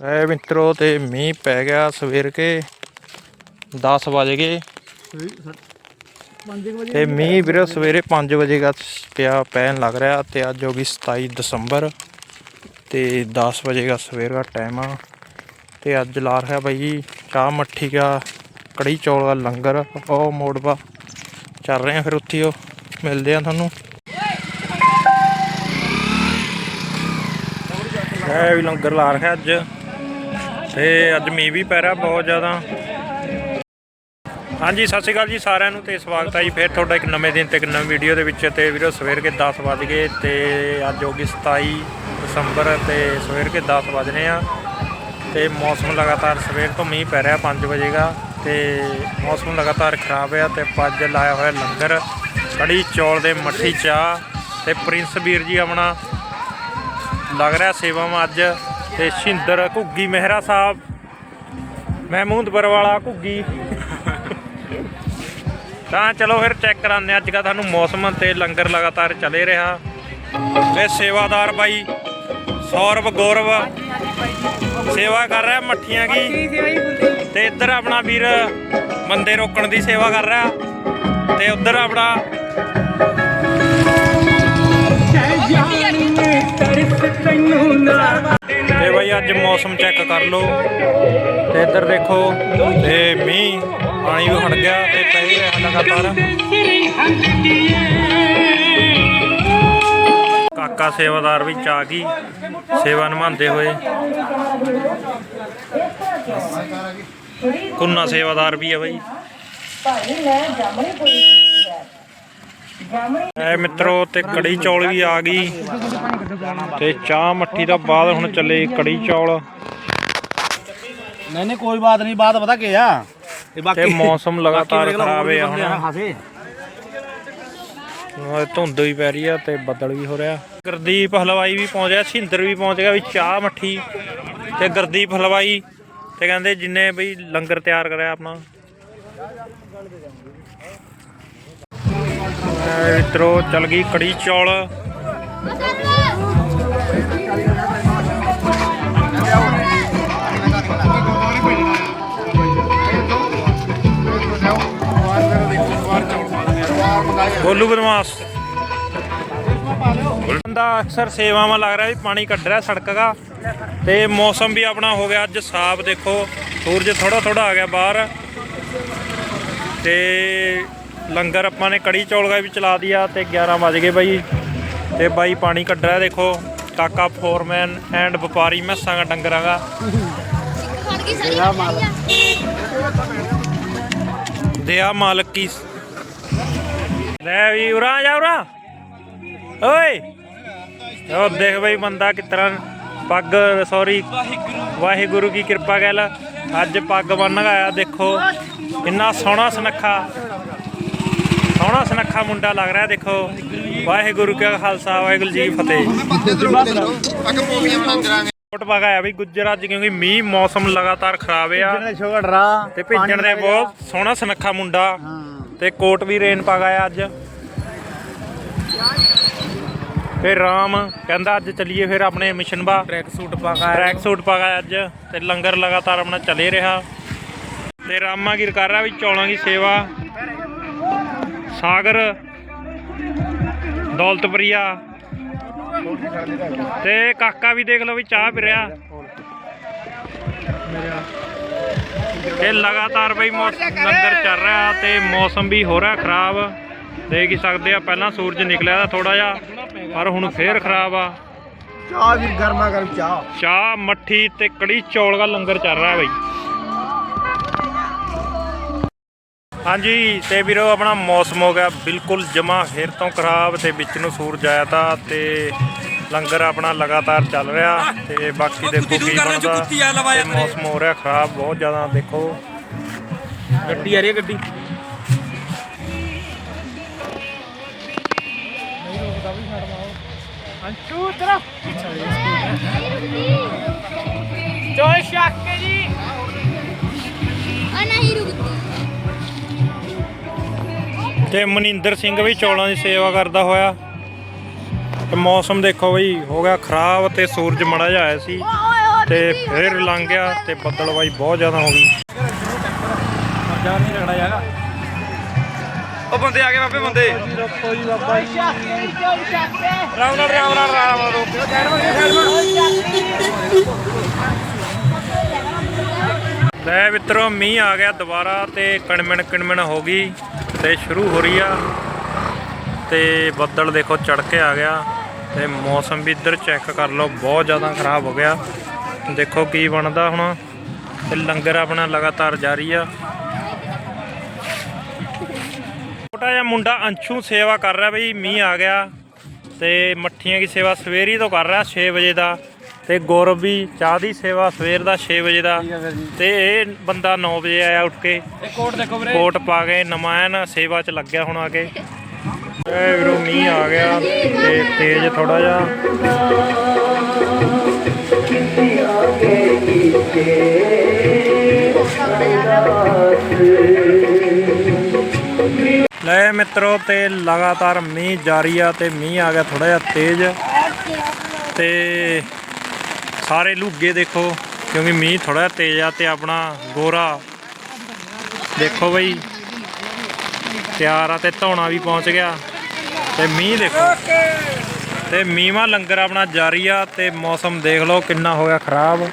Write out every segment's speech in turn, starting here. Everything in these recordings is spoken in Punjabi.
ਐ ਮਿੱਤਰੋ ਤੇ ਮੀਂਹ ਪੈ ਗਿਆ ਸਵੇਰ ਕੇ 10 ਵਜ ਗਏ। ਤੇ ਮੀਂਹ ਵੀਰੇ ਸਵੇਰੇ 5 ਵਜੇ ਦਾ ਪਿਆ ਪੈਣ ਲੱਗ ਰਿਹਾ ਤੇ ਅੱਜ ਹੋ ਗਈ 27 ਦਸੰਬਰ। ਤੇ 10 ਵਜੇ ਦਾ ਸਵੇਰ ਦਾ ਟਾਈਮ ਆ। ਤੇ ਅੱਜ ਲਾ ਰਿਹਾ ਬਾਈ ਜੀ ਚਾਹ ਮੱਠੀ ਦਾ ਕੜੀ ਚੌਲ ਦਾ ਲੰਗਰ ਉਹ ਮੋੜਵਾ ਚੱਲ ਰਹੇ ਆ ਫਿਰ ਉੱਥੇ ਉਹ ਮਿਲਦੇ ਆ ਤੁਹਾਨੂੰ। ਇਹ ਵੀ ਲੰਗਰ ਲਾ ਰਿਹਾ ਅੱਜ। ਤੇ ਅੱਜ ਮੀਂਹ ਵੀ ਪੈ ਰਿਹਾ ਬਹੁਤ ਜ਼ਿਆਦਾ। ਹਾਂਜੀ, ਸਤਿ ਸ਼੍ਰੀ ਅਕਾਲ ਜੀ ਸਾਰਿਆਂ ਨੂੰ ਤੇ ਸਵਾਗਤ ਹੈ ਜੀ ਫਿਰ ਤੁਹਾਡਾ ਇੱਕ ਨਵੇਂ ਦਿਨ ਤੇ ਇੱਕ ਨਵੀਂ ਵੀਡੀਓ ਦੇ ਵਿੱਚ ਤੇ ਵੀਰੋ ਸਵੇਰ ਕੇ 10 ਵਜ ਗਏ ਤੇ ਅੱਜ ਹੋ ਗਈ 27 ਦਸੰਬਰ ਤੇ ਸਵੇਰ ਕੇ 10 ਰਹੇ ਆ ਤੇ ਮੌਸਮ ਲਗਾਤਾਰ ਸਵੇਰ ਤੋਂ ਮੀਂਹ ਪੈ ਰਿਹਾ 5 ਵਜੇਗਾ ਤੇ ਮੌਸਮ ਲਗਾਤਾਰ ਖਰਾਬ ਹੈ ਤੇ ਆਪਾਂ ਅੱਜ ਲਾਇਆ ਹੋਇਆ ਲੰਗਰ, ਕੜੀ ਚੌਲ ਦੇ ਮੱਠੀ ਚਾਹ ਤੇ ਪ੍ਰਿੰਸ ਵੀਰ ਜੀ ਆਪਣਾ ਲੱਗ ਰਿਹਾ ਸੇਵਾਵਾਂ ਅੱਜ। ਤੇ ਸ਼ਿੰਦਰ ਘੁੱਗੀ ਮਹਿਰਾ ਸਾਹਿਬ ਮਹਿਮੂਦਪੁਰ ਵਾਲਾ ਘੁੱਗੀ। ਤਾਂ ਚਲੋ ਫਿਰ ਚੈੱਕ ਕਰਾਉਂਦੇ ਹਾਂ, ਅੱਜ ਦਾ ਤੁਹਾਨੂੰ ਮੌਸਮ ਤੇ ਲੰਗਰ ਲਗਾਤਾਰ ਚੱਲੇ ਰਿਹਾ। ਇਹ ਸੇਵਾਦਾਰ ਬਾਈ ਸੌਰਵ ਗੌਰਵ ਸੇਵਾ ਕਰ ਰਿਹਾ ਮੱਠੀਆਂ ਦੀ ਤੇ ਇੱਧਰ ਆਪਣਾ ਵੀਰ ਬੰਦੇ ਰੋਕਣ ਦੀ ਸੇਵਾ ਕਰ ਰਿਹਾ। ਤੇ ਉੱਧਰ ਆਪਣਾ ਅੱਜ ਮੌਸਮ ਚੈੱਕ ਕਰ ਲਓ। ਤੇ ਇੱਧਰ ਦੇਖੋ, ਤੇ ਮੀਂਹ ਪਾਣੀ ਵੀ ਹਟ ਗਿਆ ਤੇ ਪੈ ਰਿਹਾ ਲਗਾਤਾਰ। ਕਾਕਾ ਸੇਵਾਦਾਰ ਵੀ ਚ ਆ ਗਈ, ਸੇਵਾ ਨਿਭਾਉਂਦੇ ਹੋਏ। ਕੁੰਨਾ ਸੇਵਾਦਾਰ ਵੀ ਆ ਬਈ। ਐ ਮਿੱਤਰੋ ਤੇ ਕੜੀ ਚੌਲ ਵੀ ਆ ਗਈ। ਤੇ ਚਾਹ ਮੱਠੀ ਦਾ ਬਾਅਦ ਹੁਣ ਚੱਲੇ ਕੜੀ ਚੌਲ। ਨਹੀਂ ਨਹੀਂ ਕੋਈ ਬਾਤ ਨਹੀਂ ਬਾਤ ਪਤਾ ਕੀ ਆ? ਇਹ ਬਾਕੀ ਮੌਸਮ ਲਗਾਤਾਰ ਖਰਾਬ ਹੈ ਹੁਣ। ਧੁੰਦ ਵੀ ਪੈ ਰਹੀ ਆ ਤੇ ਬੱਦਲ ਵੀ ਹੋ ਰਿਹਾ। ਗੁਰਦੀਪ ਹਲਵਾਈ ਵੀ ਪਹੁੰਚ ਗਿਆ ਸਿੰਦਰ ਵੀ ਪਹੁੰਚ ਗਿਆ ਵੀ ਚਾਹ ਮੱਠੀ। ਤੇ ਗੁਰਦੀਪ ਹਲਵਾਈ ਤੇ ਕਹਿੰਦੇ ਜਿੰਨੇ ਵੀ ਲੰਗਰ ਤਿਆਰ ਕਰਿਆ ਆਪਣਾ। ਮਿੱਤਰੋ, ਚੱਲ ਗਈ ਕੜੀ ਚੌਲ। ਗੋਲੂ ਬਦਮਾਸ ਬੰਦਾ ਅਕਸਰ ਸੇਵਾਵਾਂ ਲੱਗ ਰਿਹਾ ਵੀ ਪਾਣੀ ਕੱਢ ਰਿਹਾ ਸੜਕ ਦਾ। ਤੇ ਮੌਸਮ ਵੀ ਆਪਣਾ ਹੋ ਗਿਆ ਅੱਜ ਸਾਫ਼, ਦੇਖੋ। ਸੂਰਜ ਥੋੜਾ ਥੋੜਾ ਆ ਗਿਆ ਬਾਹਰ। ਤੇ ਲੰਗਰ ਆਪਾਂ ਨੇ ਕੜੀ ਚੌਲ ਦਾ ਵੀ ਚਲਾ ਦਿਆ ਤੇ 11 ਵਜ ਗਏ ਬਾਈ। ਤੇ ਬਾਈ ਪਾਣੀ ਕੱਢ ਰਿਹਾ ਦੇਖੋ ਕਾਕਾ ਫੋਰਮੈਨ ਐਂਡ ਵਪਾਰੀ ਮੈਸਾਂ ਦਾ ਡੰਗਰਾਂ ਦਾ। ਦਿਆ ਮਾਲਕ ਕੀ ਲੈ ਵੀ ਉਰਾ ਜਾ ਉਰਾ। ਓਏ। ਉਹ ਦੇਖ ਬਈ ਬੰਦਾ ਕਿਸ ਤਰ੍ਹਾਂ ਪੱਗ ਸੌਰੀ ਵਾਹਿਗੁਰੂ ਕੀ ਕਿਰਪਾ ਕਹਿ ਲਾ। ਅੱਜ ਪੱਗ ਬੰਨ ਆਇਆ ਦੇਖੋ ਕਿੰਨਾ ਸੋਹਣਾ ਸੁਨੱਖਾ। ਸੋਹਣਾ ਸੁਨੱਖਾ ਮੁੰਡਾ ਲੱਗ ਰਿਹਾ ਦੇਖੋ। ਵਾਹਿਗੁਰੂ ਕਾ ਖਾਲਸਾ ਵਾਹਿਗੁਰੂ ਜੀ ਕੀ ਫਤਿਹ। ਕੋਟ ਪਾ ਗਿਆ ਬਈ ਗੁੱਜਰ ਅੱਜ ਕਿਉਂਕਿ ਮੀਂਹ ਮੌਸਮ ਲਗਾਤਾਰ ਖਰਾਬ ਆ। ਤੇ ਭੇਜਣ ਦੇ ਬਹੁਤ ਸੋਹਣਾ ਸੁਨੱਖਾ ਮੁੰਡਾ। ਤੇ ਕੋਟ ਵੀ ਰੇਨ ਪਾ ਗਿਆ ਅੱਜ। ਫਿਰ ਰਾਮ ਕਹਿੰਦਾ ਅੱਜ ਚੱਲੀਏ ਫਿਰ ਆਪਣੇ ਮਿਸ਼ਨ ਬਾ। ਟਰੈਕ ਸੂਟ ਪਾ ਗਿਆ ਟਰੈਕ ਸੂਟ ਪਾ ਗਿਆ ਅੱਜ। ਤੇ ਲੰਗਰ ਲਗਾਤਾਰ ਆਪਣਾ ਚੱਲੇ ਰਿਹਾ। ਤੇ ਰਾਮਾ ਕੀ ਕਰ ਰਿਹਾ ਵੀ ਚੌਲਾਂ ਦੀ ਸੇਵਾ। ਸਾਗਰ ਦੌਲਤਪਰੀਆ ਤੇ ਕਾਕਾ ਵੀ ਦੇਖ ਲਓ ਵੀ ਚਾਹ ਪੀ ਰਿਹਾ। ਇਹ ਲਗਾਤਾਰ ਬਈ ਲੰਗਰ ਚੱਲ ਰਿਹਾ ਤੇ ਮੌਸਮ ਵੀ ਹੋ ਰਿਹਾ ਖਰਾਬ। ਦੇਖ ਹੀ ਸਕਦੇ ਆ ਪਹਿਲਾਂ ਸੂਰਜ ਨਿਕਲਿਆ ਤਾਂ ਥੋੜਾ ਜਿਹਾ ਪਰ ਹੁਣ ਫੇਰ ਖਰਾਬ ਆ। ਚਾਹ ਵੀ ਗਰਮਾ ਗਰਮ ਚਾਹ। ਚਾਹ ਮੱਠੀ ਤੇ ਕੜੀ ਚੌਲ ਦਾ ਲੰਗਰ ਚੱਲ ਰਿਹਾ ਬਈ। ਹਾਂਜੀ ਤੇ ਵੀਰੋ ਆਪਣਾ ਮੌਸਮ ਹੋ ਗਿਆ ਬਿਲਕੁਲ ਜਮਾ ਫੇਰ ਤੋਂ ਖਰਾਬ ਤੇ ਵਿੱਚ ਨੂੰ ਸੂਰਜ ਆਇਆ ਤਾਂ ਤੇ ਲੰਗਰ ਆਪਣਾ ਲਗਾਤਾਰ ਚੱਲ ਰਿਹਾ ਤੇ ਬਾਕੀ ਦੇਖੋ ਕੀ ਬਣਦਾ ਮੌਸਮ ਹੋ ਰਿਹਾ ਖਰਾਬ ਬਹੁਤ ਜ਼ਿਆਦਾ ਦੇਖੋ। ਗੱਡੀ ਆ ਰਹੀ ਹੈ ਗੱਡੀ। ਅੰਸ਼ੂ ਤੇਰਾ ਜੋਏ ਸ਼ਾਕੇ ਜੀ। ਤੇ ਮਨਿੰਦਰ ਸਿੰਘ ਵੀ ਚੌਲਾਂ ਦੀ ਸੇਵਾ ਕਰਦਾ ਹੋਇਆ। ਤੇ ਮੌਸਮ ਦੇਖੋ ਬਈ ਹੋ ਗਿਆ ਖਰਾਬ ਤੇ ਸੂਰਜ ਮੜਾ ਜਿਹਾ ਆਇਆ ਸੀ। ਤੇ ਫਿਰ ਲੰਘ ਗਿਆ ਤੇ ਬੱਦਲਵਾਈ ਬਹੁਤ ਜ਼ਿਆਦਾ ਹੋ ਗਈ। ਜਾ ਨਹੀਂ ਰਗੜਾ ਜਾਗਾ ਉਹ ਬੰਦੇ ਆ ਗਏ ਬਾਬੇ ਬੰਦੇ। ਰਾਮ ਨਾਲ ਰਾਮ ਨਾਲ ਰਾਮ ਨਾਲ ਰੋਕ ਲੈ ਮਿੱਤਰੋ ਮੀਂਹ ਆ ਗਿਆ ਦੁਬਾਰਾ ਤੇ ਕਣਮਣ ਕਣਮਣ ਹੋ ਗਈ। ਤੇ ਸ਼ੁਰੂ ਹੋ ਰਹੀ ਆ। ਤੇ ਬੱਦਲ ਦੇਖੋ ਚੜ ਕੇ ਆ ਗਿਆ। ਤੇ ਮੌਸਮ ਵੀ ਇੱਧਰ ਚੈੱਕ ਕਰ ਲਓ, ਬਹੁਤ ਜ਼ਿਆਦਾ ਖਰਾਬ ਹੋ ਗਿਆ। ਦੇਖੋ ਕੀ ਬਣਦਾ ਹੁਣ। ਤੇ ਲੰਗਰ ਆਪਣਾ ਲਗਾਤਾਰ ਜਾਰੀ ਆ। ਛੋਟਾ ਜਿਹਾ ਮੁੰਡਾ ਅੰਸ਼ੂ ਸੇਵਾ ਕਰ ਰਿਹਾ ਬਈ, ਮੀਂਹ ਆ ਗਿਆ। ਤੇ ਮੱਠੀਆਂ ਦੀ ਸੇਵਾ ਸਵੇਰੀ ਤੋਂ ਕਰ ਰਿਹਾ 6 ਵਜੇ ਦਾ। ਤੇ ਗੌਰਵ ਵੀ ਚਾਹ ਦੀ ਸੇਵਾ ਸਵੇਰ ਦਾ 6 ਵਜੇ ਦਾ। ਤੇ ਇਹ ਬੰਦਾ 9 ਵਜੇ ਆਇਆ ਉੱਠ ਕੇ। ਕੋਟ ਦੇਖੋ ਵੀਰੇ। ਕੋਟ ਪਾ ਕੇ ਨਮਾਇਨ ਸੇਵਾ 'ਚ ਲੱਗਿਆ ਹੁਣ ਆ ਕੇ। ਇਹ ਵੀਰੋ ਮੀਂਹ ਆ ਗਿਆ ਤੇ ਤੇਜ਼ ਥੋੜਾ ਜਿਹਾ। ਲੈ ਮਿੱਤਰੋ ਤੇ ਲਗਾਤਾਰ ਮੀਂਹ ਜਾਰੀ ਆ ਤੇ ਮੀਂਹ ਆ ਗਿਆ ਥੋੜਾ ਜਿਹਾ ਤੇਜ਼। ਤੇ ਸਾਰੇ ਲੁੱਗੇ ਦੇਖੋ, ਕਿਉਂਕਿ ਮੀਂਹ ਥੋੜਾ ਜਿਹਾ ਤੇਜ਼ ਆ ਤੇ ਆਪਣਾ ਗੋਰਾ ਦੇਖੋ ਬਈ, ਤਿਆਰ ਆ ਤੇ ਧੌਣਾ ਵੀ ਪਹੁੰਚ ਗਿਆ। ਤੇ ਮੀਂਹ ਦੇਖੋ, ਤੇ ਮੀਂਹਾਂ ਲੰਗਰ ਆਪਣਾ ਜਾਰੀ ਆ ਤੇ ਮੌਸਮ ਦੇਖ ਲਓ ਕਿੰਨਾ ਹੋ ਗਿਆ ਖਰਾਬ।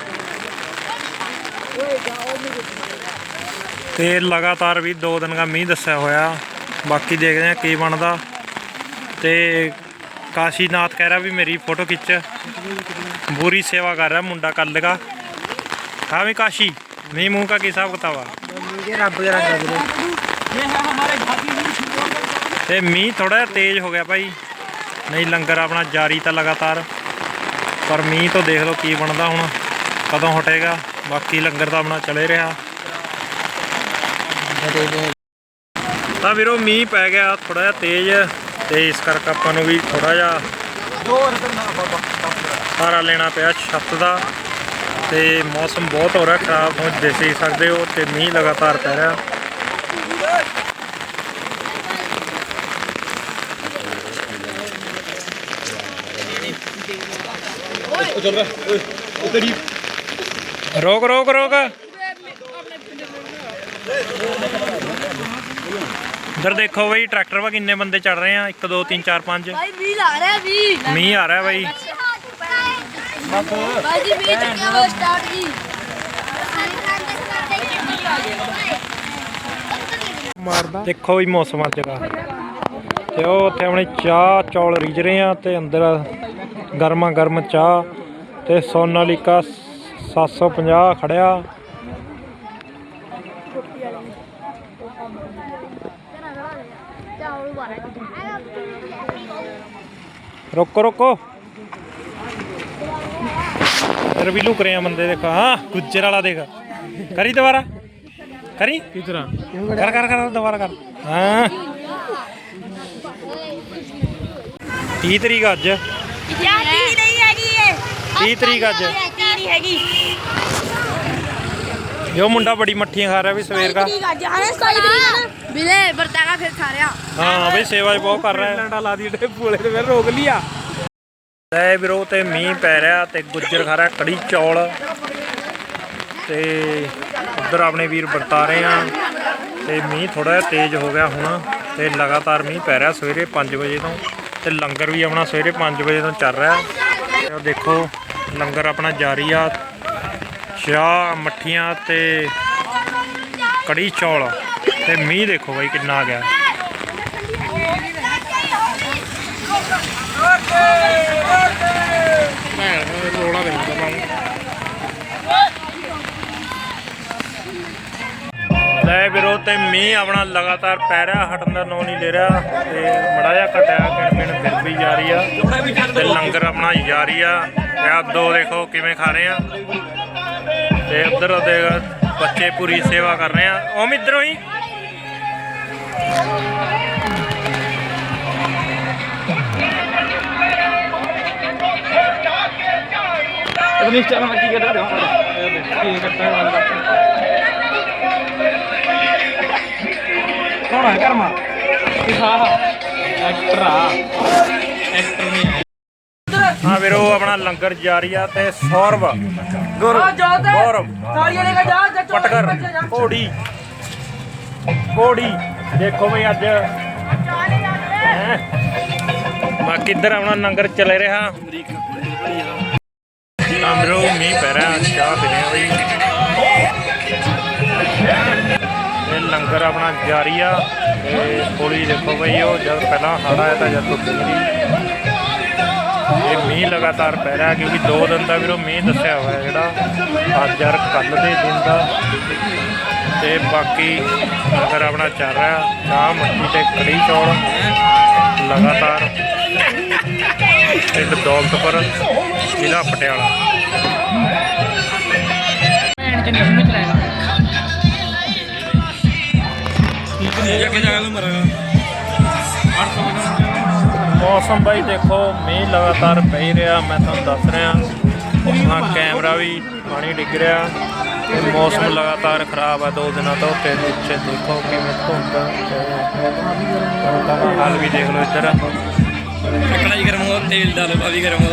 ਤੇ ਲਗਾਤਾਰ ਵੀ 2 ਦਿਨ ਦਾ ਮੀਂਹ ਦੱਸਿਆ ਹੋਇਆ। ਬਾਕੀ ਦੇਖਦੇ ਆ ਕੀ ਬਣਦਾ। ਤੇ ਕਾਸ਼ੀਨਾਥ ਕਹਿ ਰਿਹਾ ਵੀ ਮੇਰੀ ਫੋਟੋ ਖਿੱਚ। ਬੁਰੀ ਸੇਵਾ ਕਰ ਰਿਹਾ ਮੁੰਡਾ ਕੱਲ ਦਾ। ਹਾਂ ਵੀ ਕਾਸ਼ੀ ਮੀਂਹ ਮੂੰਹ का ਦੇ ਰੰਗ ਵੀਰੇ ਇਹ ਹੈ ਹਮਾਰੇ ਘਾਟੀ ਤੇ ਮੀਂਹ ਥੋੜਾ ਤੇਜ਼ ਹੋ ਗਿਆ ਭਾਈ। ਨਹੀਂ ਲੰਗਰ ਆਪਣਾ ਜਾਰੀ ਤਾਂ ਲਗਾਤਾਰ। ਪਰ ਮੀਂਹ ਤੋਂ ਦੇਖ ਲਓ ਕੀ ਬਣਦਾ ਹੁਣ। ਕਦੋਂ ਹਟੇਗਾ ਬਾਕੀ ਲੰਗਰ ਤਾਂ ਆਪਣਾ ਚਲੇ ਰਿਹਾ। ਤਾਂ ਵੀਰੋ ਮੀਂਹ ਪੈ ਗਿਆ ਥੋੜਾ ਜਿਹਾ ਤੇਜ਼। ਤੇ ਇਸ ਕਰਕੇ ਆਪਾਂ ਨੂੰ ਵੀ ਥੋੜਾ ਜਿਹਾ ਸਹਾਰਾ ਲੈਣਾ ਪਿਆ ਛੱਤ ਦਾ ਤੇ ਮੌਸਮ ਬਹੁਤ ਹੋ ਰਿਹਾ ਖਰਾਬ ਹੁਣ ਦੇਖ ਹੀ ਸਕਦੇ ਹੋ ਤੇ ਮੀਂਹ ਲਗਾਤਾਰ ਪੈ ਰਿਹਾ। ਰੋਕ ਰੋਕ ਰੋਕ। ਇਧਰ ਦੇਖੋ ਬਈ ਟਰੈਕਟਰ ਵਾ ਕਿੰਨੇ ਬੰਦੇ ਚੜ ਰਹੇ ਆ 1 2 3 4 5 ਭਾਈ ਵੀ ਲਾ ਰਿਹਾ ਵੀ ਮੀਂਹ ਆ ਰਿਹਾ ਬਾਈ। ਭਾਈ ਜੀ ਵੀ ਚੱਕਿਆ ਵਾ ਸਟਾਰਟ ਜੀ। ਮਾਰਦਾ। ਦੇਖੋ ਵੀ ਮੌਸਮ ਅੱਜ ਦਾ। ਤੇ ਉਹ ਉੱਥੇ ਆਪਣੇ ਚਾਹ ਚੌਲ ਰਿਝ ਰਹੇ ਆ ਤੇ ਅੰਦਰ ਗਰਮਾ ਗਰਮ ਚਾਹ ਤੇ ਸੋਨਾਲੀਕਾ 750 ਖੜਿਆ। ਰੋਕੋ ਰੋਕੋ। ਫਿਰ ਵੀ ਲੁਕ ਰਹੇ ਆ ਬੰਦੇ ਦੇਖੋ ਹਾਂ ਗੁੱਜਰ ਵਾਲਾ ਦੇਖ। ਕਰੀ ਦੁਬਾਰਾ? ਕਰੀ? ਕਿਸ ਤਰ੍ਹਾਂ ਕਰ ਕਰ ਕਰ ਦੁਬਾਰਾ ਕਰ। ਹਾਂ। 30 ਤਰੀਕ ਅੱਜ। ਯਾਰ ਕੀ ਨਹੀਂ ਹੈਗੀ ਇਹ 30 ਤਰੀਕ ਅੱਜ। ਕੀ ਨਹੀਂ ਹੈਗੀ ਜੋ ਮੁੰਡਾ ਬੜੀ ਮੱਠੀਆਂ ਖਾ ਰਿਹਾ ਵੀ ਸਵੇਰ ਦਾ। ਵੀਰੇ ਵਰਤਾਗਾ ਫਿਰ ਖਾ ਰਿਹਾ। ਹਾਂ ਬਈ ਸੇਵਾ ਬਹੁਤ ਕਰ ਰਿਹਾ। ਡੰਡਾ ਲਾ ਦੀ ਡੇ ਤੇ ਫਿਰ ਰੋਕ ਲਿਆ। ਲੈ ਵੀਰੋ, ਤੇ ਮੀਂਹ ਪੈ ਰਿਹਾ ਤੇ ਗੁੱਜਰ ਖਾ ਰਿਹਾ, ਕੜੀ ਚੌਲ। ਤੇ ਉਧਰ ਆਪਣੇ ਵੀਰ ਵਰਤਾ ਰਹੇ ਆ। ਤੇ ਮੀਂਹ ਥੋੜਾ ਜਿਹਾ ਤੇਜ਼ ਹੋ ਗਿਆ ਹੁਣ, ਤੇ ਲਗਾਤਾਰ ਮੀਂਹ ਪੈ ਰਿਹਾ ਸਵੇਰੇ 5 ਵਜੇ ਤੋਂ। ਤੇ ਲੰਗਰ ਵੀ ਆਪਣਾ ਸਵੇਰੇ 5 ਵਜੇ ਤੋਂ ਚੱਲ ਰਿਹਾ। ਤੇ ਦੇਖੋ, ਲੰਗਰ ਆਪਣਾ ਜਾਰੀ ਆ। ਚਾਹ ਮੱਠੀਆਂ ਤੇ ਕੜੀ ਚੌਲ। ਤੇ ਮੀਂਹ ਦੇਖੋ ਬਾਈ ਕਿੰਨਾ ਆ ਗਿਆ। ਤੇ ਮੀਂਹ ਆਪਣਾ ਲਗਾਤਾਰ ਪੈ ਰਿਹਾ ਹਟਣ ਦਾ ਨਾਂ ਨਹੀਂ ਲੈ ਰਿਹਾ ਤੇ ਮੜਾ ਜਿਹਾ ਘਟਿਆ ਕਿਣਮਿਣ ਫਿਰ ਵੀ ਜਾਰੀ ਆ ਤੇ ਲੰਗਰ ਆਪਣਾ ਜਾਰੀ ਆ। ਤੇ ਆ ਦੋ ਦੇਖੋ ਕਿਵੇਂ ਖਾ ਰਹੇ ਆ। ਤੇ ਉਧਰ ਦੇ ਬੱਚੇ ਪੂਰੀ ਸੇਵਾ ਕਰ ਰਹੇ ਆ। ਓਮ ਇਧਰੋਂ ਹੀ। ਇਹ ਇੰਸਟਾ ਮੈਂ ਕੀ ਕਰਦਾ ਕੀ ਕਰਦਾ ਕੌਣ ਹੈ ਕਰਮਾ। ਹਾਂ ਹਾਂ ਐਕਟਰ ਆ। ਐਕਟਰ ਨਹੀਂ ਆ ਵੀਰੋ ਆਪਣਾ ਲੰਗਰ ਜਾਰੀ ਆ ਤੇ ਸੌਰਵ। ਜੋਤ ਗੌਰਵ। ਥਾਲੀਆਂ ਲੈ ਕੇ ਜਾ ਜਾ ਪਟਕਰ। ਘੋੜੀ। ਘੋੜੀ। ਦੇਖੋ ਬਈ ਅੱਜ। ਹੈਂ। ਬਾਕੀ ਇੱਧਰ ਆਪਣਾ ਲੰਗਰ ਚੱਲ ਰਿਹਾ। ਅਮਰੋ ਮੀਂਹ ਪੈ ਰਿਹਾ ਚਾਹ ਪੀਣੇ ਬਈ। ਲੰਗਰ ਆਪਣਾ ਜਾਰੀ ਆ ਤੇ ਥੋੜੀ ਦੇਖੋ ਬਈ ਉਹ ਜਦ ਪਹਿਲਾਂ ਹੜਾ ਆਇਆ ਤਾਂ ਜਦ ਟੁੱਟ ਗਈ ਇਹ ਮੀਂਹ ਲਗਾਤਾਰ ਪੈ ਰਿਹਾ ਕਿਉਂਕਿ ਦੋ ਦਿਨ ਦਾ ਵੀਰੋ ਮੀਂਹ ਦੱਸਿਆ ਹੋਇਆ ਜਿਹੜਾ। ਅੱਜ ਯਾਰ ਕੱਲ ਦੇ ਦਿਨ ਦਾ। ਤੇ ਬਾਕੀ ਲੰਗਰ ਆਪਣਾ ਚੱਲ ਰਿਹਾ। ਚਾਹ, ਮੱਕੀ ਤੇ ਕੜੀ ਚੌਲ ਲਗਾਤਾਰ। ਪਿੰਡ ਦੌਲਤਪੁਰ, ਜ਼ਿਲ੍ਹਾ ਪਟਿਆਲਾ। ਭੈਣ ਚ ਨਹੀਂ ਨੂੰ ਮੌਸਮ ਬਾਈ ਦੇਖੋ ਮੀਂਹ ਲਗਾਤਾਰ ਪੈ ਹੀ ਰਿਹਾ ਮੈਂ ਤੁਹਾਨੂੰ ਦੱਸ ਰਿਹਾ। ਆ ਕੈਮਰਾ ਵੀ ਪਾਣੀ ਡਿੱਗ ਰਿਹਾ। ਤੇ ਮੌਸਮ ਲਗਾਤਾਰ ਖਰਾਬ ਆ ਦੋ ਦਿਨਾਂ ਤੋਂ ਤੇ ਪਿੱਛੇ ਦੇਖੋ ਕਿਵੇਂ ਧੁੰਦ ਤੇ ਹਾਲ ਵੀ ਦੇਖ ਲਓ ਇੱਧਰ। ਕੜਾਈ ਗਰਮ ਹੋ ਤੇਲ ਡਾਲੋ ਅਭੀ ਗਰਮ ਹੋ।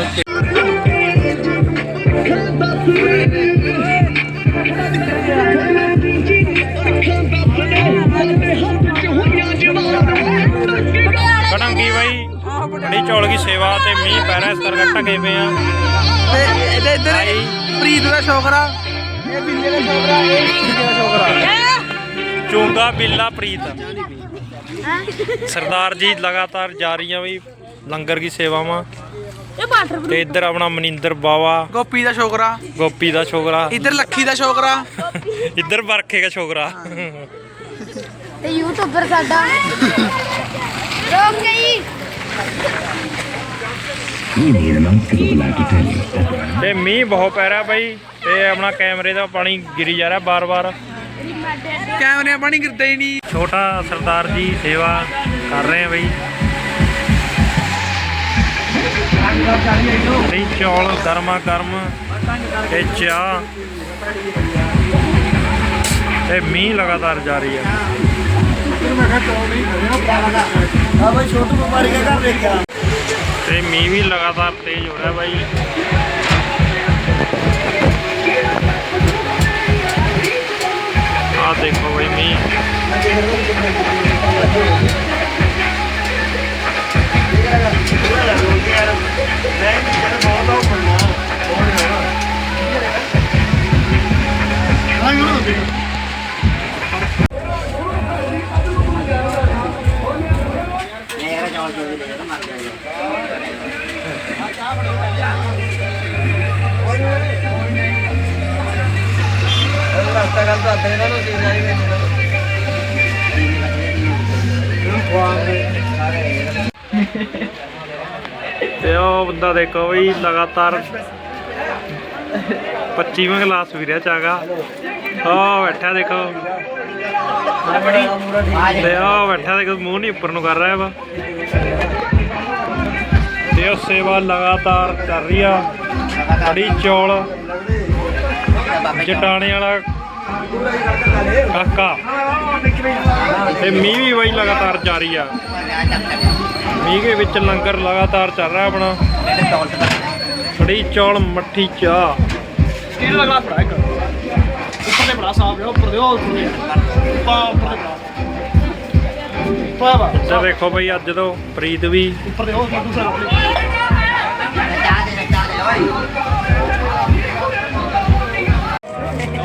ਕੜੰਗੀ ਬਾਈ। ਕੜੀ ਚੌਲ ਦੀ ਸੇਵਾ ਤੇ ਮੀਂਹ ਪੈ ਰਿਹਾ ਇਸ ਕਰਕੇ ਢਕੇ ਪਏ ਆ। ਤੇ ਇਹਦੇ ਇੱਧਰ ਪ੍ਰੀਤ ਦਾ ਛੋਕਰਾ ਇਹ ਬਿੱਲੇ ਦਾ ਛੋਕਰਾ ਇਹ ਬਿੱਲੇ ਦਾ ਛੋਕਰਾ ਚੁੰਗਾ ਬਿੱਲਾ ਪ੍ਰੀਤ। ਸਰਦਾਰ ਜੀ ਲਗਾਤਾਰ ਜਾਰੀਆਂ ਵੀ ਲੰਗਰ ਦੀ ਸੇਵਾਵਾਂ। ਤੇ ਇੱਧਰ ਆਪਣਾ ਮਨਿੰਦਰ ਬਾਵਾ। ਗੋਪੀ ਦਾ ਛੋਕਰਾ ਗੋਪੀ ਦਾ ਛੋਕਰਾ ਇੱਧਰ ਲੱਖੀ ਦਾ ਛੋਕਰਾ ਇੱਧਰ ਵਰਖੇ ਦਾ ਛੋਕਰਾ ਤੇ ਯੂਟਿਊਬਰ ਸਾਡਾ। ਰੋਕ ਗਈ। ਤੇ ਮੀਂਹ ਬਹੁਤ ਪੈ ਰਿਹਾ ਬਾਈ ਤੇ ਆਪਣਾ ਕੈਮਰੇ ਦਾ ਪਾਣੀ ਗਿਰੀ ਜਾ ਰਿਹਾ ਬਾਰ-ਬਾਰ। ਕੈਮਰੇ ਪਾਣੀ ਗਿਰਦਾ ਹੀ ਨਹੀਂ। ਛੋਟਾ ਸਰਦਾਰ ਜੀ ਸੇਵਾ ਕਰ ਰਹੇ ਆ ਬਈ। ਕੜੀ ਚੌਲ ਗਰਮਾ ਗਰਮ ਤੇ ਚਾਹ। ਤੇ ਮੀਂਹ ਲਗਾਤਾਰ ਜਾਰੀ ਹੈ ਤੇ ਮੀਂਹ ਵੀ ਲਗਾਤਾਰ ਤੇਜ਼ ਹੋ ਰਿਹਾ ਬਾਈ ਆ ਦੇਖੋ ਬਾਈ ਮੀਂਹ ਤੇ ਉਹ ਬੰਦਾ ਦੇਖੋ ਵੀ ਲਗਾਤਾਰ 25ਵਾਂ ਕਲਾਸ ਵੀ ਰਿਹਾ ਚਾਗਾ। ਉਹ ਬੈਠਾ ਦੇਖੋ। ਤੇ ਉਹ ਬੈਠਾ ਦੇਖੋ, ਮੂੰਹ ਨਹੀਂ ਉੱਪਰ ਨੂੰ ਕਰ ਰਿਹਾ ਵਾ। ਉਹ ਸੇਵਾ ਲਗਾਤਾਰ ਚੱਲ ਰਹੀ ਆ। ਕੜੀ ਚੌਲ। ਜਟਾਣੇ ਵਾਲਾ ਕਾਕਾ। ਤੇ ਮੀਂਹ ਵੀ ਬਈ ਲਗਾਤਾਰ ਜਾਰੀ ਆ। ਮੀਂਹ ਦੇ ਵਿੱਚ ਲੰਗਰ ਲਗਾਤਾਰ ਚੱਲ ਰਿਹਾ ਆਪਣਾ। ਕੜੀ ਚੌਲ ਮੱਠੀ ਚਾਹ। ਦਾ ਗਲਾਸ ਫੜਾ ਇੱਕ? ਉੱਪਰ ਦੇ ਬੜਾ ਸਾਫ਼ ਹੈ ਉੱਪਰ ਦੇ ਉਹ ਉੱਪਰ ਦੇ ਪਾ ਉੱਪਰ ਦੇ ਪਾ ਵਾ। ਇੱਧਰ ਦੇਖੋ ਬਈ ਅੱਜ ਤੋਂ ਪ੍ਰੀਤ ਵੀ ਉੱਪਰ ਦੇ ਉਹ ਦੂਸਰਾ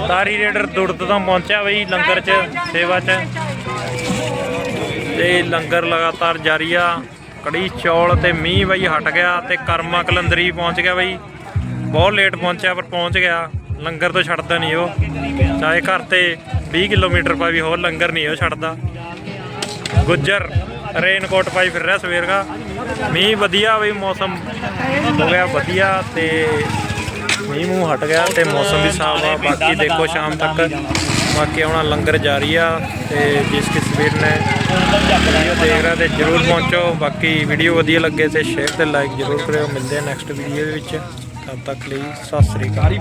ਤਾਰੀ ਰੇਡਰ ਦੁੜਦ ਤੋਂ ਪਹੁੰਚਿਆ ਬਈ ਲੰਗਰ 'ਚ, ਸੇਵਾ 'ਚ। ਤੇ ਲੰਗਰ ਲਗਾਤਾਰ ਜਾਰੀ ਆ। ਕੜੀ, ਚੌਲ ਤੇ ਮੀਂਹ ਬਈ ਹਟ ਗਿਆ ਤੇ ਕਰਮਾ ਕਲੰਦਰੀ ਪਹੁੰਚ ਗਿਆ ਬਈ। ਬਹੁਤ ਲੇਟ ਪਹੁੰਚਿਆ ਪਰ ਪਹੁੰਚ ਗਿਆ। ਲੰਗਰ ਤੋਂ ਛੱਡਦਾ ਨਹੀਂ ਉਹ। ਚਾਹੇ ਘਰ ਤੇ 20 ਕਿਲੋਮੀਟਰ ਪਾ ਵੀ ਹੋਰ ਲੰਗਰ ਨਹੀਂ ਉਹ ਛੱਡਦਾ। ਗੁੱਜਰ ਰੇਨਕੋਟ ਪਾਈ ਫਿਰ ਰਿਹਾ ਸਵੇਰ ਦਾ। ਮੀਂਹ ਵਧੀਆ ਬਈ, ਮੌਸਮ ਹੋ ਗਿਆ ਵਧੀਆ ਤੇ ਮੀਂਹ ਮੂੰਹ ਹਟ ਗਿਆ ਤੇ ਮੌਸਮ ਵੀ ਸਾਫ਼ ਆ। ਬਾਕੀ ਦੇਖੋ ਸ਼ਾਮ ਤੱਕ। ਬਾਕੀ ਆਉਣਾ ਲੰਗਰ ਜਾਰੀ ਆ ਤੇ ਜਿਸ ਕਿਸ ਵੀਰ ਨੇ ਵੀਡੀਓ ਦੇਖ ਰਿਹਾ ਤੇ ਜਰੂਰ ਪਹੁੰਚੋ। ਬਾਕੀ ਵੀਡੀਓ ਵਧੀਆ ਲੱਗੇ ਤੇ ਸ਼ੇਅਰ ਤੇ ਲਾਈਕ ਜਰੂਰ ਕਰਿਓ। ਮਿਲਦੇ ਆ ਨੈਕਸਟ ਵੀਡੀਓ ਦੇ ਵਿੱਚ। ਤਦ ਤੱਕ ਲਈ ਸਤਿ ਸ੍ਰੀ ਅਕਾਲ।